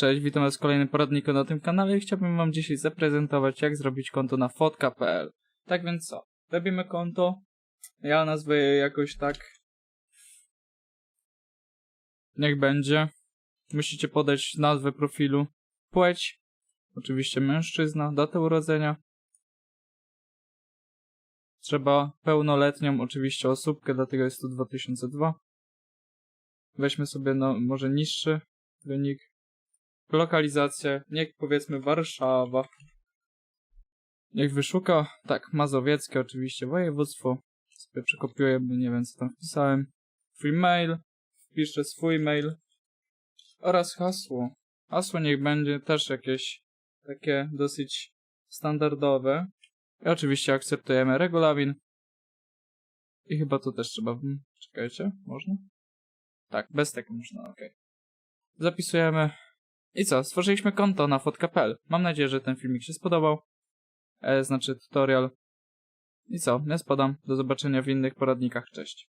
Cześć, witam was w kolejnym poradniku na tym kanale i chciałbym wam dzisiaj zaprezentować jak zrobić konto na fotka.pl. Tak więc co? Robimy konto. Ja nazwę je jakoś tak. Niech będzie. Musicie podać nazwę profilu, płeć, oczywiście mężczyzna, datę urodzenia. Trzeba pełnoletnią oczywiście osóbkę, dlatego jest to 2002. Weźmy sobie no może niższy wynik. Lokalizację, niech powiedzmy Warszawa. Niech wyszuka, tak, mazowieckie oczywiście, województwo. Sobie przekopiuję, bo nie wiem co tam wpisałem. Twój mail, wpiszę swój mail. Oraz hasło. Hasło niech będzie też jakieś takie dosyć standardowe. I oczywiście akceptujemy regulamin. I chyba to też trzeba. Czekajcie, można? Tak, bez tego można, ok. Zapisujemy. I co? Stworzyliśmy konto na fotka.pl. Mam nadzieję, że ten filmik się spodobał. E, znaczy tutorial. I co? Ja spadam. Do zobaczenia w innych poradnikach. Cześć.